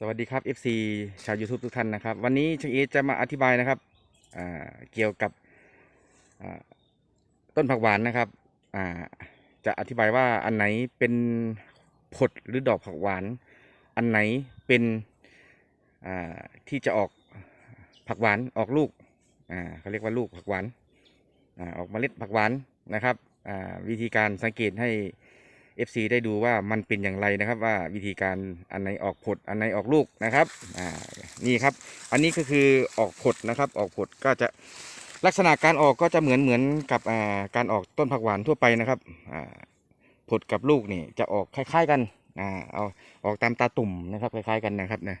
สวัสดีครับ FC ชาว YouTube ทุกท่านนะครับ วันนี้ช่างเอจะมาอธิบายนะครับเกี่ยวกับต้นผักหวานนะครับจะอธิบายว่าอันไหนเป็นผลหรือดอกผักหวาน อันไหนเป็นที่จะออกผักหวานออกลูกเขาเรียกว่าลูกผักหวานอออกเมล็ดผักหวานนะครับวิธีการสังเกตให้ FC ได้ดูว่ามันเป็นอย่างไรนะครับว่าวิธีการอันไหนออกผลอันไหนออกลูกนะครับอ่านี่ครับ อันนี้ก็คือออกผลนะครับ ออกผลก็จะลักษณะการออกก็จะเหมือนเหมือนกับอ่าการออกต้นผักหวานทั่วไปนะครับอ่าผลกับลูกนี่จะออกคล้าย ๆกันอ่าเอาออกตามตาตุ่มนะครับ คล้ายๆกันนะครับนะ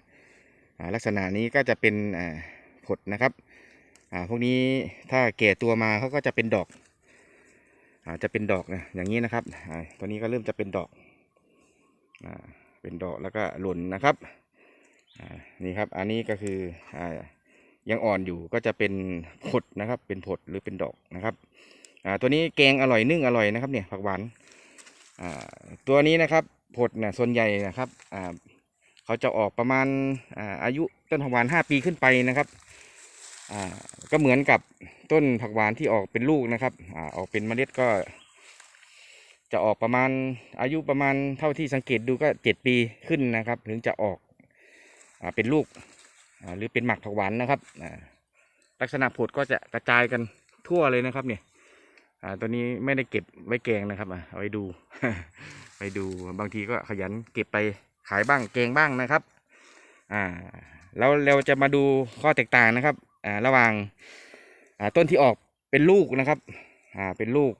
อ่าลักษณะนี้ก็จะเป็นอ่าผลนะครับอ่าพวกนี้ถ้าแก่ตัวมาเขาก็จะเป็นดอก อาจะเป็นดอกนะอย่างนี้นะครับตัวนี้ก็เริ่มจะเป็นดอกอ่าเป็นดอกแล้วก็หล่นนะครับอ่านี่ครับอันนี้ก็คืออ่ายังอ่อนอยู่ก็จะเป็นผดนะครับ เป็นผดหรือเป็นดอกนะครับอ่าตัวนี้แกงอร่อยนึ่งอร่อยนะครับเนี่ยผักหวานอ่าตัวนี้นะครับผดเนี่ยส่วนใหญ่นะครับอ่าเขาจะออกประมาณอาอายุต้นผักหวาน5ปีขึ้นไปนะครับ อ่าก็เหมือนกับต้นผักหวานที่ออกเป็นลูกนะครับอ่าออกเป็นเมล็ดก็ จะออกประมาณอายุประมาณเท่าที่สังเกตดูก็เจ็ดปีขึ้นนะครับ ถึงจะออกอาเป็นลูกอ่าหรือเป็นหมักผักหวานนะครับอ่าลักษณะผลก็จะกระจายกันทั่วเลยนะครับเนี่ยอ่าตัวนี้ไม่ได้เก็บไว้แกงนะครับอ่าเอาไว้ดู ไปดูบางทีก็ขยันเก็บไปขายบ้างแกงบ้างนะครับ อ่าแล้วเราจะมาดูข้อแตกต่างนะครับ อ่าระหว่างอ่าต้นที่ออกเป็นลูกนะครับอ่าเป็นลูก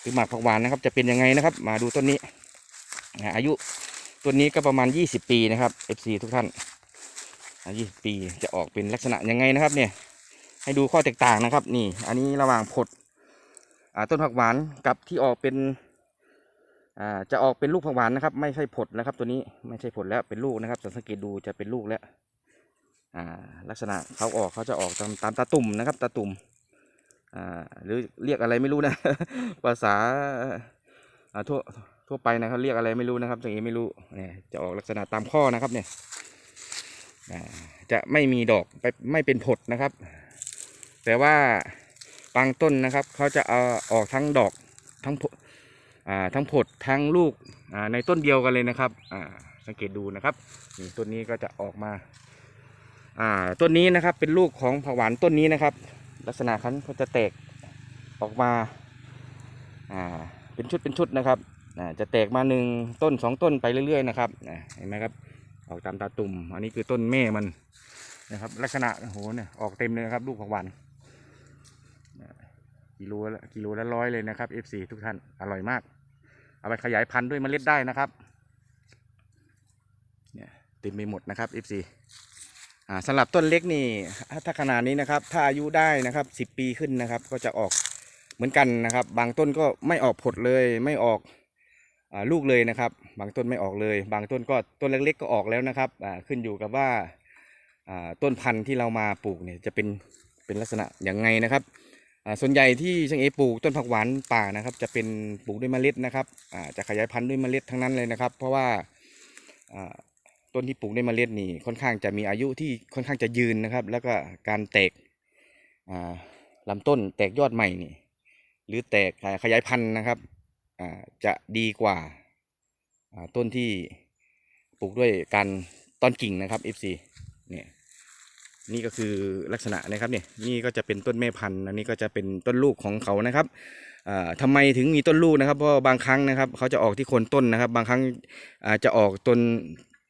หรือหมากผักหวานนะครับ จะเป็นยังไงนะครับ มาดูต้นนี้อาอายุต้นนี้ก็ประมาณ 20 ปีนะครับ FC ทุกท่านอ่า20ปีจะออกเป็นลักษณะยังไงนะครับเนี่ยให้ดูข้อแตกต่างนะครับนี่ อันนี้ระหว่างผลต้นผักหวานกับที่ออกเป็นอ่าจะออกเป็นลูกผักหวานนะครับ ไม่ใช่ผลนะครับ ตัวนี้ไม่ใช่ผลแล้วเป็นลูกนะครับสังเกตดูจะเป็นลูกแล้ว ลักษณะเขาออกเขาจะออกตามตามตาตุ่มนะครับตาตุ่มหรือเรียกอะไรไม่รู้นะ ภาษาทั่วทั่วไปนะเขาเรียกอะไรไม่รู้นะครับตรงนี้ไม่รู้เนี่ยจะออกลักษณะตามข้อนะครับเนี่ยจะไม่มีดอกไปไม่เป็นผลนะครับ แต่ว่าบางต้นนะครับเขาจะเอาออกทั้งดอกทั้งทั้งผลทั้งลูกในต้นเดียวกันเลยนะครับสังเกตดูนะครับต้นนี้ก็จะออกมา อ่าต้นนี้นะครับเป็นลูกของผักหวานต้นนี้นะครับ ลักษณะคันเขาจะแตกออกมาอ่าเป็นชุดเป็นชุดนะครับอ่าจะแตกมาหนึ่งต้นสองต้นไปเรื่อยๆนะครับอ่าเห็นไหมครับออกตามตาตุ่ม อันนี้คือต้นแม่มันนะครับ ลักษณะโอ้โหเนี่ยออกเต็มเลยครับ ลูกผักหวานกิโลละกิโลละร้อยเลยนะครับ F4 ทุกท่านอร่อยมาก เอาไปขยายพันธุ์ด้วยเมล็ดได้นะครับเนี่ยเต็มไปหมดนะครับ F4 อ่า สำหรับต้นเล็กนี่ถ้าขนาดนี้นะครับ ถ้าอายุได้นะครับสิปีขึ้นนะครับ ก็จะออกเหมือนกันนะครับ บางต้นก็ไม่ออกผลเลยไม่ออกอลูกเลยนะครับ บางต้นไม่ออกเลย บางต้นก็ต้นเล็กๆก็ออกแล้วนะครับขึ้นอยู่กับว่าต้นพันธุ์ที่เรามาปลูกเนี่ยจะเป็นเป็นลักษณะอย่างไงนะครับส่วนใหญ่ที่ช่างเอปลูกต้นผักหวานป่านะครับ จะเป็นปลูกด้วยเมล็ดนะครับจะขยายพันธุ์ด้วยเมล็ดทั้งนั้นเลยนะครับ เพราะว่า ต้นที่ปลูกในเมล็ดนี่ค่อนข้างจะมีอายุที่ค่อนข้างจะยืนนะครับ แล้วก็การแตกอ่าลำต้นแตกยอดใหม่นี่ หรือแตกขยายพันธุ์นะครับจะดีกว่าต้นที่ปลูกด้วยการตอนกิ่งนะครับ FC เนี่ยนี่ก็คือลักษณะนะครับเนี่ยนี่ก็จะเป็นต้นแม่พันธุ์อันนี้ก็จะเป็นต้นลูกของเขานะครับอ่าทำไมถึงมีต้นลูกนะครับ เพราะบางครั้งนะครับ เขาจะออกที่โคนต้นนะครับ บางครั้งจะออกต้น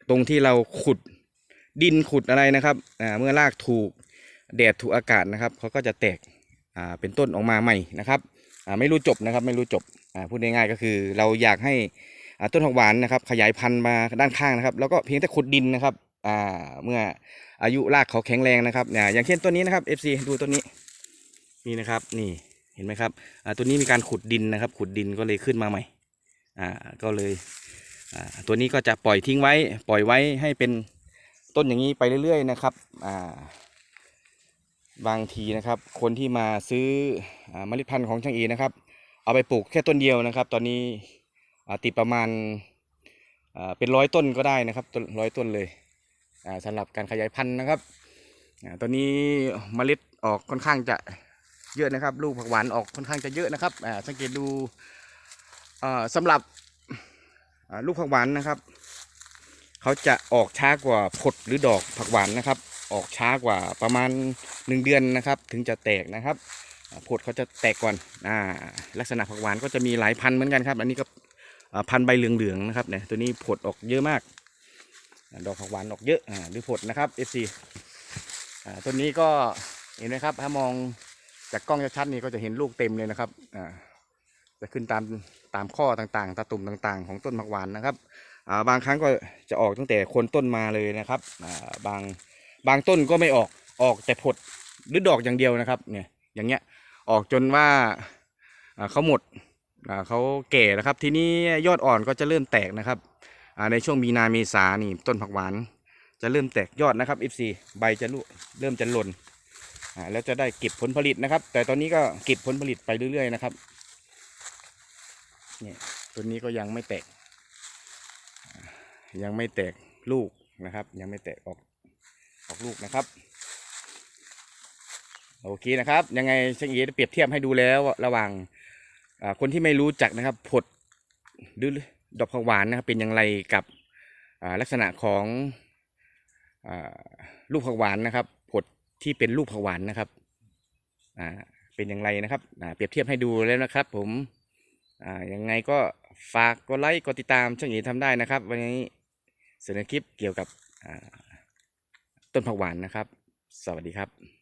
ตรงที่เราขุดดินขุดอะไรนะครับอ่าเมื่อรากถูกแดดถูกอากาศนะครับเขาก็จะแตกอ่าเป็นต้นออกมาใหม่นะครับอ่าไม่รู้จบนะครับไม่รู้จบอ่าพูดง่ายๆก็คือเราอยากให้อ่าต้นหอกหวานนะครับขยายพันธุ์มาด้านข้างนะครับ แล้วก็เพียงแต่ขุดดินนะครับอ่าเมื่ออายุรากเขาแข็งแรงนะครับเนี่ยอย่างเช่นต้นนี้นะครับ FC ดูต้นนี้นี่นะครับนี่เห็นไหมครับอ่าตัวนี้มีการขุดดินนะครับ ขุดดินก็เลยขึ้นมาใหม่อ่าก็เลย ตัวนี้ก็จะปล่อยทิ้งไว้ ปล่อยไว้ให้เป็นต้นอย่างนี้ไปเรื่อย ๆ นะครับาบางทีนะครับ คนที่มาซื้ออเมล็ดพันธุ์ของช่างเอนะครับ เอาไปปลูกแค่ต้นเดียวนะครับ ตอนนี้ติดประมาณาเป็นร้อยต้นก็ได้นะครับต้นร้อยต้นเลยอ่าสำหรับการขยายพันธุ์นะครับอตัวนี้เมล็ดออกค่อนข้างจะเยอะนะครับ ลูกผักหวานออกค่อนข้างจะเยอะนะครับสังเกตดูอ่าสำหรับ ลูกผักหวานนะครับ เขาจะออกช้ากว่าผลหรือดอกผักหวานนะครับ ออกช้ากว่าประมาณหนึ่งเดือนนะครับ ถึงจะแตกนะครับผลเขาจะแตกก่อนอ่าลักษณะผักหวานก็จะมีหลายพันธุ์เหมือนกันครับ อันนี้ก็พันธุ์ใบเหลืองๆนะครับเนี่ยตัวนี้ผลออกเยอะมาก ดอกผักหวานออกเยอะอ่าหรือผลนะครับ FC อ่าต้นนี้ก็เห็นไหมครับถ้ามองจากกล้องชัดๆนี่ก็จะเห็นลูกเต็มเลยนะครับอ่า จะขึ้นตามตามข้อต่างๆ ตาตุ่มต่างๆ ของต้นผักหวานนะครับอ่าบางครั้งก็จะออกตั้งแต่โคนต้นมาเลยนะครับอ่าบางบางต้นก็ไม่ออกออกแต่ผลหรือดอกอย่างเดียวนะครับเนี่ยอย่างเงี้ยออกจนว่าอ่าเขาหมดอ่าเขาแก่นะครับ ทีนี้ยอดอ่อนก็จะเริ่มแตกนะครับอ่าในช่วงมีนาเมษานี่ต้นผักหวาน จะเริ่มแตกยอดนะครับ FC ใบจะรุเริ่มจะหล่นอ่าแล้วจะได้เก็บผลผลิตนะครับ แต่ตอนนี้ก็เก็บผลผลิตไปเรื่อยๆนะครับ นี่ยต้นนี้ก็ยังไม่แตก ยังไม่แตกลูกนะครับ ยังไม่แตกออกออกลูกนะครับ โอเคนะครับ ยังไงช่างเอได้เปรียบเทียบให้ดูแล้วระหว่างคนที่ไม่รู้จักนะครับ ผดหรือดอกผักหวานนะครับเป็นอย่างไรกับลักษณะของอลูกผักหวานนะครับ ผดที่เป็นลูกผักหวานนะครับเป็นอย่างไรนะครับเปรียบเทียบให้ดูแล้วนะครับ ผม อ่ายังไงก็ฝากกดไลค์กดติดตามช่องนี้ทำได้นะครับ วันนี้เสนอคลิปเกี่ยวกับต้นผักหวานนะครับ สวัสดีครับ